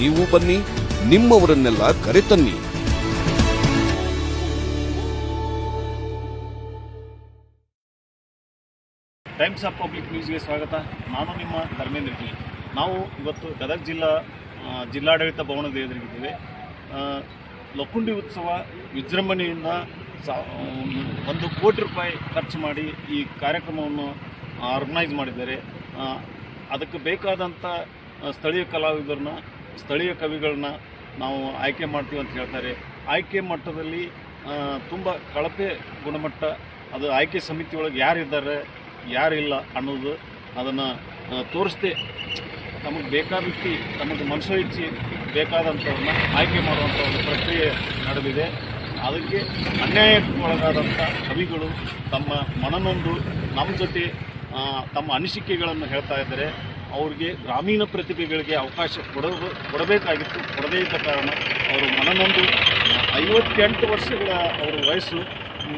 ನೀವು ಬನ್ನಿ, ನಿಮ್ಮವರನ್ನೆಲ್ಲ ಕರೆತನ್ನಿ. ಟೈಮ್ಸ್ ಆಫ್ ಪಬ್ಲಿಕ್ ನ್ಯೂಸ್ಗೆ ಸ್ವಾಗತ. ನಾನು ನಿಮ್ಮ ಧರ್ಮೇಂದ್ರ ಜಿ ನಾವು ಇವತ್ತು ಗದಗ ಜಿಲ್ಲಾ ಜಿಲ್ಲಾಡಳಿತ ಭವನದ ಎದುರಿಗಿದ್ದೇವೆ. ಲಕ್ಕುಂಡಿ ಉತ್ಸವ ವಿಜೃಂಭಣೆಯಿಂದ ಒಂದು ಕೋಟಿ ರೂಪಾಯಿ ಖರ್ಚು ಮಾಡಿ ಈ ಕಾರ್ಯಕ್ರಮವನ್ನು ಆರ್ಗನೈಸ್ ಮಾಡಿದ್ದಾರೆ. ಅದಕ್ಕೆ ಬೇಕಾದಂಥ ಸ್ಥಳೀಯ ಕಲಾವಿದರನ್ನ ಸ್ಥಳೀಯ ಕವಿಗಳನ್ನ ನಾವು ಆಯ್ಕೆ ಮಾಡ್ತೀವಿ ಅಂತ ಹೇಳ್ತಾರೆ. ಆಯ್ಕೆ ಮಟ್ಟದಲ್ಲಿ ತುಂಬ ಕಳಪೆ ಗುಣಮಟ್ಟ, ಅದು ಆಯ್ಕೆ ಸಮಿತಿ ಒಳಗೆ ಯಾರಿದ್ದಾರೆ, ಯಾರಿಲ್ಲ ಅನ್ನೋದು ಅದನ್ನು ತೋರಿಸ್ದೆ. ತಮಗೆ ಬೇಕಾಬಿಟ್ಟು ತಮಗೆ ಮನಸ್ಸು ಇಚ್ಛಿ ಬೇಕಾದಂಥವ್ರನ್ನ ಆಯ್ಕೆ ಮಾಡುವಂಥ ಒಂದು ಪ್ರಕ್ರಿಯೆ ನಡೆದಿದೆ. ಅದಕ್ಕೆ ಅನ್ಯಾಯಕ್ಕೆ ಒಳಗಾದಂಥ ಕವಿಗಳು ತಮ್ಮ ಮನನೊಂದು ನಮ್ಮ ಜೊತೆ ತಮ್ಮ ಅನಿಸಿಕೆಗಳನ್ನು ಹೇಳ್ತಾ ಇದ್ದಾರೆ. ಅವ್ರಿಗೆ ಗ್ರಾಮೀಣ ಪ್ರತಿಭೆಗಳಿಗೆ ಅವಕಾಶ ಕೊಡ ಕೊಡಬೇಕಾಗಿತ್ತು. ಕೊಡದೇ ಇದ್ದ ಕಾರಣ ಅವರು ಮನನೊಂದು ಐವತ್ತೆಂಟು ವರ್ಷಗಳ ಅವರ ವಯಸ್ಸು.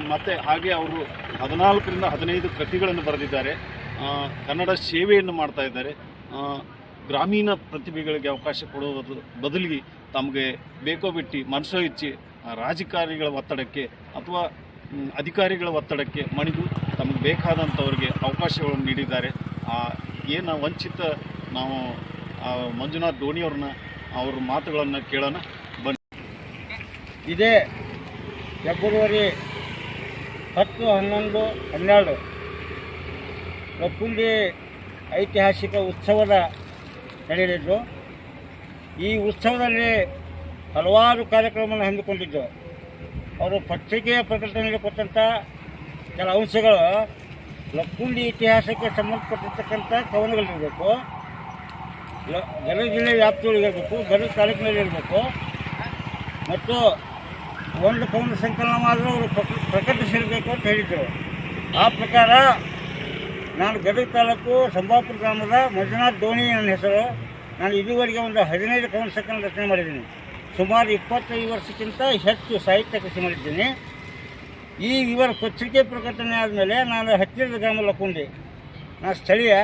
ಮತ್ತು ಹಾಗೆ ಅವರು ಹದಿನಾಲ್ಕರಿಂದ ಹದಿನೈದು ಕೃತಿಗಳನ್ನು ಬರೆದಿದ್ದಾರೆ. ಕನ್ನಡ ಸೇವೆಯನ್ನು ಮಾಡ್ತಾ ಇದ್ದಾರೆ. ಗ್ರಾಮೀಣ ಪ್ರತಿಭೆಗಳಿಗೆ ಅವಕಾಶ ಕೊಡುವುದರ ಬದಲಿಗೆ ತಮಗೆ ಬೇಕೋ ಬಿಟ್ಟು ಮನಸ್ಸೋ ಇಚ್ಚಿ ಆ, ರಾಜಕಾರಣಿಗಳ ಒತ್ತಡಕ್ಕೆ ಅಥವಾ ಅಧಿಕಾರಿಗಳ ಒತ್ತಡಕ್ಕೆ ಮಣಿದು ತಮಗೆ ಬೇಕಾದಂಥವ್ರಿಗೆ ಅವಕಾಶಗಳನ್ನು ನೀಡಿದ್ದಾರೆ. ಏನು ವಂಚಿತ, ನಾವು ಮಂಜುನಾಥ್ ಧೋನಿಯವ್ರನ್ನ ಅವ್ರ ಮಾತುಗಳನ್ನು ಕೇಳೋಣ. ಬನ್ನಿ. ಇದೇ ಫೆಬ್ರವರಿ ಹತ್ತು, ಹನ್ನೊಂದು, ಹನ್ನೆರಡು. ಲಕ್ಕುಂಡಿ ಐತಿಹಾಸಿಕ ಉತ್ಸವದ ನಡೆಯಲಿದ್ದು, ಈ ಉತ್ಸವದಲ್ಲಿ ಹಲವಾರು ಕಾರ್ಯಕ್ರಮವನ್ನು ಹಮ್ಮಿಕೊಂಡಿದ್ದು. ಅವರು ಪತ್ರಿಕೆಯ ಪ್ರಕಟಣೆಯಲ್ಲಿ ಕೊಟ್ಟಂಥ ಕೆಲ ಅಂಶಗಳು ಲಕ್ಕುಂಡಿ ಇತಿಹಾಸಕ್ಕೆ ಸಂಬಂಧಪಟ್ಟಿರ್ತಕ್ಕಂಥ ಕವನಗಳಿರಬೇಕು. ಲ- ಗದಗ ಜಿಲ್ಲೆ ವ್ಯಾಪ್ತಿಯೊಳಗಿರಬೇಕು ಗದಗ ತಾಲೂಕಿನಲ್ಲಿ ಇರಬೇಕು. ಮತ್ತು ಒಂದು ಕವನ ಸಂಕಲನವಾದರೂ ಅವರು ಪ್ರಕ- ಪ್ರಕಟಿಸಿರಬೇಕು ಅಂತ ಹೇಳಿದರು. ಆ ಪ್ರಕಾರ ನಾನು ಗದಗ ತಾಲೂಕು ಸಂಬಾಪುರ ಗ್ರಾಮದ ಮಂಜುನಾಥ್ ಧೋನಿ ನನ್ನ ಹೆಸರು. ನಾನು ಇದುವರೆಗೆ ಒಂದು ಹದಿನೈದು ಕವನ ಸಂಕಲನ ರಚನೆ ಮಾಡಿದ್ದೀನಿ. ಸುಮಾರು ಇಪ್ಪತ್ತೈದು ವರ್ಷಕ್ಕಿಂತ ಹೆಚ್ಚು ಸಾಹಿತ್ಯ ಕೃಷಿ ಮಾಡಿದ್ದೀನಿ. ಈ ಇವರ ಪತ್ರಿಕೆ ಪ್ರಕಟಣೆ ಆದಮೇಲೆ ನಾನು ಹತ್ತಿರದ ಗ್ರಾಮ ಲಕ್ಕೊಂಡೆ ನಾನು ಸ್ಥಳೀಯ.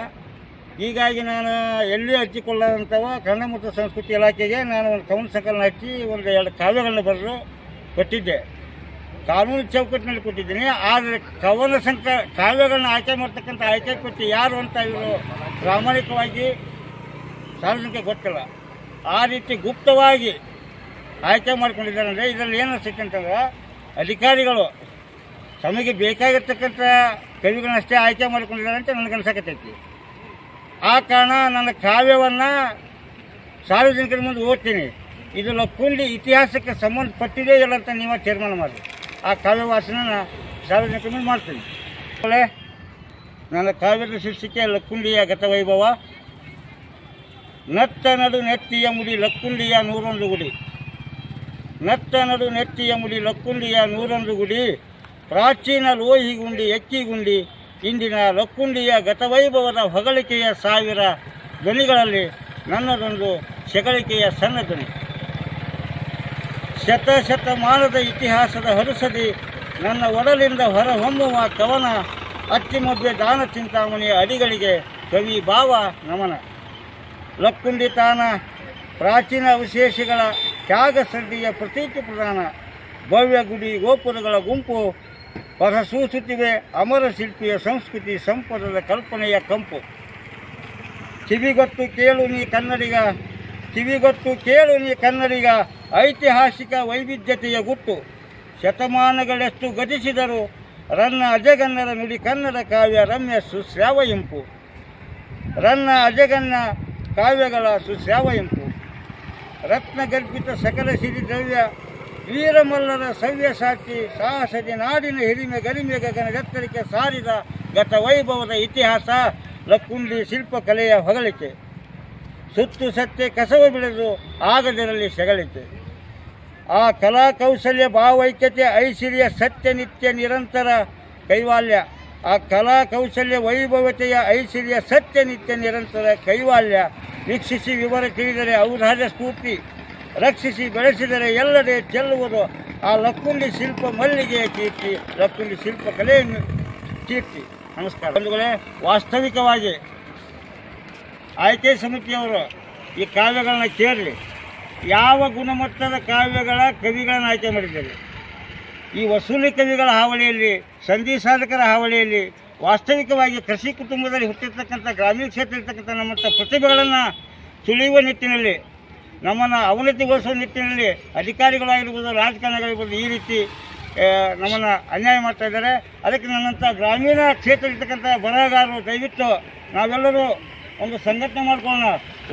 ಹೀಗಾಗಿ ನಾನು ಎಲ್ಲಿ ಹಚ್ಚಿಕೊಳ್ಳದಂಥವ ಕನ್ನಡ ಮತ್ತು ಸಂಸ್ಕೃತಿ ಇಲಾಖೆಗೆ ನಾನು ಒಂದು ಕವನ ಸಂಕಲನ ಹಚ್ಚಿ ಒಂದು ಎರಡು ಕಾವ್ಯಗಳನ್ನು ಬರೆದು ಕೊಟ್ಟಿದ್ದೆ. ಕಾನೂನು ಚೌಕಟ್ಟಿನಲ್ಲಿ ಕೊಟ್ಟಿದ್ದೀನಿ. ಆದರೆ ಕವನ ಸಂಕ, ಕಾವ್ಯಗಳನ್ನ ಆಯ್ಕೆ ಮಾಡ್ತಕ್ಕಂಥ ಆಯ್ಕೆ ಕೊಟ್ಟು ಯಾರು ಅಂತ ಇವರು ಪ್ರಾಮಾಣಿಕವಾಗಿ ಸಾರ್ವಜನಿಕ ಗೊತ್ತಿಲ್ಲ. ಆ ರೀತಿ ಗುಪ್ತವಾಗಿ ಆಯ್ಕೆ ಮಾಡ್ಕೊಂಡಿದ್ದಾರೆ. ಅಂದರೆ ಇದರಲ್ಲಿ ಏನು ಅನಿಸುತ್ತೆ ಅಧಿಕಾರಿಗಳು ತಮಗೆ ಬೇಕಾಗಿರ್ತಕ್ಕಂಥ ಕವಿಗಳನ್ನಷ್ಟೇ ಆಯ್ಕೆ ಮಾಡಿಕೊಂಡಿದ್ದಾರೆ ಅಂತ ನನಗೆ ಅನ್ಸಕತ್ತೈತಿ. ಆ ಕಾರಣ ನನ್ನ ಕಾವ್ಯವನ್ನು ಸಾರ್ವಜನಿಕರ ಮುಂದೆ ಓದ್ತೀನಿ. ಇದು ಲಕ್ಕುಂಡಿ ಇತಿಹಾಸಕ್ಕೆ ಸಂಬಂಧಪಟ್ಟಿದೆ ಇಲ್ಲ ಅಂತ ನೀವು ತೀರ್ಮಾನ ಮಾಡಿ. ಆ ಕಾವ್ಯ ವಾಸನ ಸಾರ್ವಜನಿಕರ ಮುಂದೆ ಮಾಡ್ತೀನಿ. ಆಮೇಲೆ ನನ್ನ ಕಾವ್ಯದ ಶೀರ್ಷಿಕೆ ಲಕ್ಕುಂಡಿಯ ಗತವೈಭವ ನತ್ತ ನಡು ನೆತ್ತಿಯ ಮುಡಿ ಲಕ್ಕುಂಡಿಯ ನೂರೊಂದು ಗುಡಿ. ನತ್ತ ನಡು ನೆತ್ತಿಯ ಮುಡಿ ಲಕ್ಕುಂಡಿಯ ನೂರೊಂದು ಗುಡಿ. ಪ್ರಾಚೀನ ಲೋಹಿಗುಂಡಿ ಎಕ್ಕಿಗುಂಡಿ ಇಂದಿನ ಲಕ್ಕುಂಡಿಯ ಗತವೈಭವದ ಹೊಗಳಿಕೆಯ ಸಾವಿರ ಧ್ವನಿಗಳಲ್ಲಿ ನನ್ನದೊಂದು ಶಗಳಿಕೆಯ ಸಣ್ಣ ಧ್ವನಿ. ಶತಶತಮಾನದ ಇತಿಹಾಸದ ಹರುಸದಿ ನನ್ನ ಒಡಲಿಂದ ಹೊರಹೊಮ್ಮುವ ಕವನ ಅತ್ತಿಮಬ್ಬೆ ದಾನ ಚಿಂತಾಮಣಿಯ ಅಡಿಗಳಿಗೆ ಕವಿ ಭಾವ ನಮನ. ಲಕ್ಕುಂಡಿ ತಾನ ಪ್ರಾಚೀನ ಅವಶೇಷಗಳ ತ್ಯಾಗ ಸರ್ದಿಯ ಪ್ರತೀತಿ ಪ್ರಧಾನ. ಭವ್ಯ ಗುಡಿ ಗೋಪುರಗಳ ಗುಂಪು ಹೊರಸೂಸುತ್ತಿವೆ ಅಮರ ಶಿಲ್ಪಿಯ ಸಂಸ್ಕೃತಿ ಸಂಪದದ ಕಲ್ಪನೆಯ ಕಂಪು. ಕಿವಿಗೊತ್ತು ಕೇಳು ನೀ ಕನ್ನಡಿಗ, ಕಿವಿಗೊತ್ತು ಕೇಳು ನೀ ಕನ್ನಡಿಗ, ಐತಿಹಾಸಿಕ ವೈವಿಧ್ಯತೆಯ ಗುಟ್ಟು. ಶತಮಾನಗಳೆಷ್ಟು ಗತಿಸಿದರು ರನ್ನ ಅಜಗನ್ನರ ನುಡಿ ಕನ್ನಡ ಕಾವ್ಯ ರಮ್ಯ ಸುಶ್ರಾವ ಇಂಪು. ರನ್ನ ಅಜಗನ್ನ ಕಾವ್ಯಗಳ ಸುಶ್ರಾವ ಇಂಪು. ರತ್ನಗರ್ಭಿತ ಸಕಲ ಸಿರಿ ದ್ರವ್ಯ ವೀರಮಲ್ಲರ ಸವ್ಯ ಸಾಕ್ಷಿ ಸಾಹಸದಿ ನಾಡಿನ ಹಿರಿಮೆ ಗರಿಮೆ ಗಗನದೆತ್ತರಿಕೆ ಸಾರಿದ ಗತ ವೈಭವದ ಇತಿಹಾಸ, ಲಕ್ಕುಂಡಿ ಶಿಲ್ಪಕಲೆಯ ಹೊಗಳಿಕೆ. ಸುತ್ತು ಸತ್ತೆ ಕಸವ ಬೆಳೆದು ಆಗದಿರಲಿ ಸೆಗಳಿಕೆ. ಆ ಕಲಾ ಕೌಶಲ್ಯ ಭಾವೈಕ್ಯತೆ ಐಶ್ವರ್ಯ ಸತ್ಯ ನಿತ್ಯ ನಿರಂತರ ಕೈವಾಲ್ಯ. ಆ ಕಲಾ ಕೌಶಲ್ಯ ವೈಭವತೆಯ ಐಶ್ವರ್ಯ ಸತ್ಯ ನಿತ್ಯ ನಿರಂತರ ಕೈವಾಲ್ಯ. ವೀಕ್ಷಿಸಿ ವಿವರ ತಿಳಿದರೆ ಔದಾರ್ಯ ಸ್ಫೂರ್ತಿ. ರಕ್ಷಿಸಿ ಬೆಳೆಸಿದರೆ ಎಲ್ಲದೆ ಚೆಲ್ಲುವುದು. ಆ ಲಕ್ಕುಂಡಿ ಶಿಲ್ಪ ಮಲ್ಲಿಗೆಯ ಕೀರ್ತಿ, ಲಕ್ಕುಂಡಿ ಶಿಲ್ಪಕಲೆಯನ್ನು ಕೀರ್ತಿ. ನಮಸ್ಕಾರ. ಬಂಧುಗಳೇ, ವಾಸ್ತವಿಕವಾಗಿ ಆಯ್ಕೆ ಸಮಿತಿಯವರು ಈ ಕಾವ್ಯಗಳನ್ನ ಕೇಳಲಿ ಯಾವ ಗುಣಮಟ್ಟದ ಕಾವ್ಯಗಳ ಕವಿಗಳನ್ನು ಆಯ್ಕೆ ಮಾಡಿದ್ದಾರೆ? ಈ ವಸೂಲಿ ಕವಿಗಳ ಹಾವಳಿಯಲ್ಲಿ, ಸಂಧಿ ಸಾಧಕರ ಹಾವಳಿಯಲ್ಲಿ ವಾಸ್ತವಿಕವಾಗಿ ಕೃಷಿ ಕುಟುಂಬದಲ್ಲಿ ಹುಟ್ಟಿರ್ತಕ್ಕಂಥ ಗ್ರಾಮೀಣ ಕ್ಷೇತ್ರ ಇರ್ತಕ್ಕಂಥ ನಮ್ಮಂಥ ಪ್ರತಿಭೆಗಳನ್ನು ತುಳಿಯುವ ನಿಟ್ಟಿನಲ್ಲಿ ನಮ್ಮನ್ನು ಅವನತಿಗೊಳಿಸುವ ನಿಟ್ಟಿನಲ್ಲಿ ಅಧಿಕಾರಿಗಳಾಗಿರ್ಬೋದು ರಾಜಕಾರಣಿಗಳಿರ್ಬೋದು ಈ ರೀತಿ ನಮ್ಮನ್ನು ಅನ್ಯಾಯ ಮಾಡ್ತಾ ಇದ್ದಾರೆ. ಅದಕ್ಕೆ ನನ್ನಂಥ ಗ್ರಾಮೀಣ ಕ್ಷೇತ್ರ ಇರ್ತಕ್ಕಂಥ ಬರಹಗಾರರು, ದಯವಿಟ್ಟು ನಾವೆಲ್ಲರೂ ಒಂದು ಸಂಘಟನೆ ಮಾಡಿಕೊಳ್ಳೋಣ.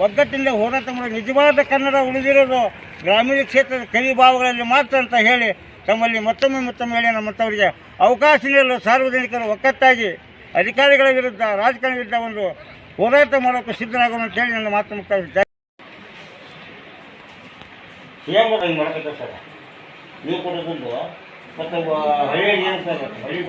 ಒಗ್ಗಟ್ಟಿಂದ ಹೋರಾಟ ಮಾಡಿ ನಿಜವಾದ ಕನ್ನಡ ಉಳಿದಿರೋದು ಗ್ರಾಮೀಣ ಕ್ಷೇತ್ರದ ಕವಿ ಭಾವಗಳಲ್ಲಿ ಮಾತ್ರ ಅಂತ ಹೇಳಿ ತಮ್ಮಲ್ಲಿ ಮತ್ತೊಮ್ಮೆ ಮತ್ತೊಮ್ಮೆ ಹೇಳಿ ನಮ್ಮಂಥವರಿಗೆ ಅವಕಾಶ ನೀಡಲು ಸಾರ್ವಜನಿಕರು ಒಗ್ಗಟ್ಟಾಗಿ ಅಧಿಕಾರಿಗಳ ವಿರುದ್ಧ, ರಾಜಕಾರಣ ವಿರುದ್ಧ ಒಂದು ಹೋರಾಟ ಮಾಡೋಕ್ಕೆ ಸಿದ್ಧರಾಗೋಣ ಅಂತ ಹೇಳಿ ನನ್ನ ಮಾತು ಮುಕ್ತಾಯ. ಏನು ಮಾಡೋದು ಸರ್ ನೀವು ಕೊಡೋದು ಮತ್ತು ಹಳ್ಳಿಯಾಗಿ ಏನು ಸರ್ ಹಳ್ಳಿ